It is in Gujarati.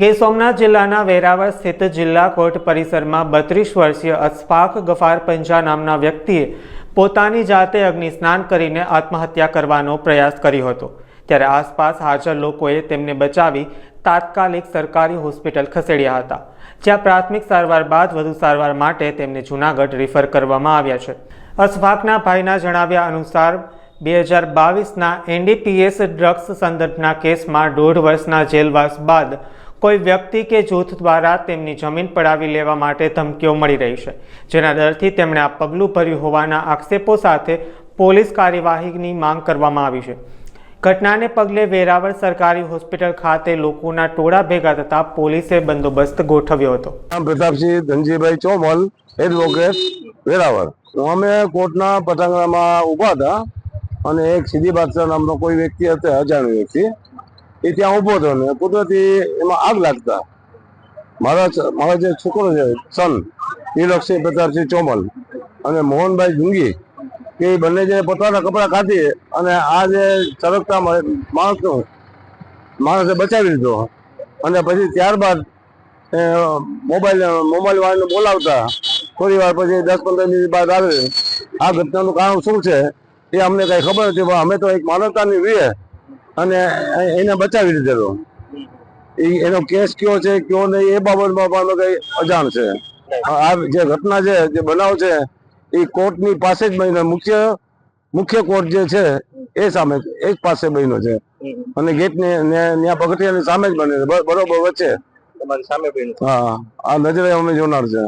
ગઈ સોમનાથ જિલ્લાના વેરાવળ સ્થિત જિલ્લા કોર્ટ પરિસરમાં બત્રીસ વર્ષીય અશફાક ગફાર પંજા નામના વ્યક્તિએ પોતાની જાતે અગ્નિ સ્નાન કરીને આત્મહત્યા કરવાનો પ્રયાસ કર્યો હતો. ત્યારે આસપાસ હાજર લોકોએ તેમને બચાવી તાત્કાલિક સરકારી હોસ્પિટલ ખસેડ્યા હતા. જ્યાં પ્રાથમિક સારવાર બાદ વધુ સારવાર માટે તેમને જૂનાગઢ રિફર કરવામાં આવ્યા છે. અશફાકના ભાઈના જણાવ્યા અનુસાર, બે હજાર બાવીસના એનડીપીએસ ડ્રગ્સ સંદર્ભના કેસમાં દોઢ વર્ષના જેલવાસ બાદ કોઈ વ્યક્તિ કે જૂથ દ્વારા તેમની જમીન પડાવી લેવા માટે ધમકીઓ મળી રહી છે, જેના ડરથી તેમણે આ પગલું ભર્યું હોવાના આક્ષેપો સાથે પોલીસ કાર્યવાહીની માંગ કરવામાં આવી છે. ઘટનાને પગલે વેરાવળ સરકારી હોસ્પિટલ ખાતે લોકોના ટોળા ભેગા થતા પોલીસે બંદોબસ્ત ગોઠવ્યો હતો. પ્રતાપસિંહ ધનજીભાઈ ચોમલ એડવોકેટ, વેરાવળ. અમે કોર્ટના પટાંગણામાં ઊભા હતા અને એક સીધી બાદશાહ નામનો કોઈ વ્યક્તિ હતો અજાણ્યો વ્યક્તિ. એ ત્યાં ઊભો હતો ને, કુદરતી એમાં આગ લાગતા. મારા મારા જે છોકરો છે, સન તિલકસિંહ પ્રતાપસિંહ ચોમલ અને મોહનભાઈ જુંગી કે એ બંને જે પોતાના કપડાં કાઢી અને આ જે સરકતા માણસનો, માણસે બચાવી લીધો. અને પછી ત્યારબાદ મોબાઈલ મોબાઈલ વાળાને બોલાવતા, થોડી વાર પછી દસ પંદર મિનિટ બાદ આવે. આ ઘટનાનું કારણ શું છે, એ અમને કાંઈ ખબર નથી, પણ અમે તો એક માનવતાની વીએ અને એને બચાવી લીધેલો એ એનો કેસ કયો છે કયો નહીં એ બાબતમાં પણ કઈ અજાણ છે. આ જે ઘટના છે જે બનાવ છે એ કોર્ટની પાસે જ બન્યો. મુખ્ય મુખ્ય કોર્ટ જે છે એ સામે એ જ પાસે બન્યો છે. અને ગેટ ને ત્યાં પગથિયાની સામે જ બને છે. બરોબર વચ્ચે. તમારી સામે બન્યો. હા આ નજરે અમે જોનાર છે.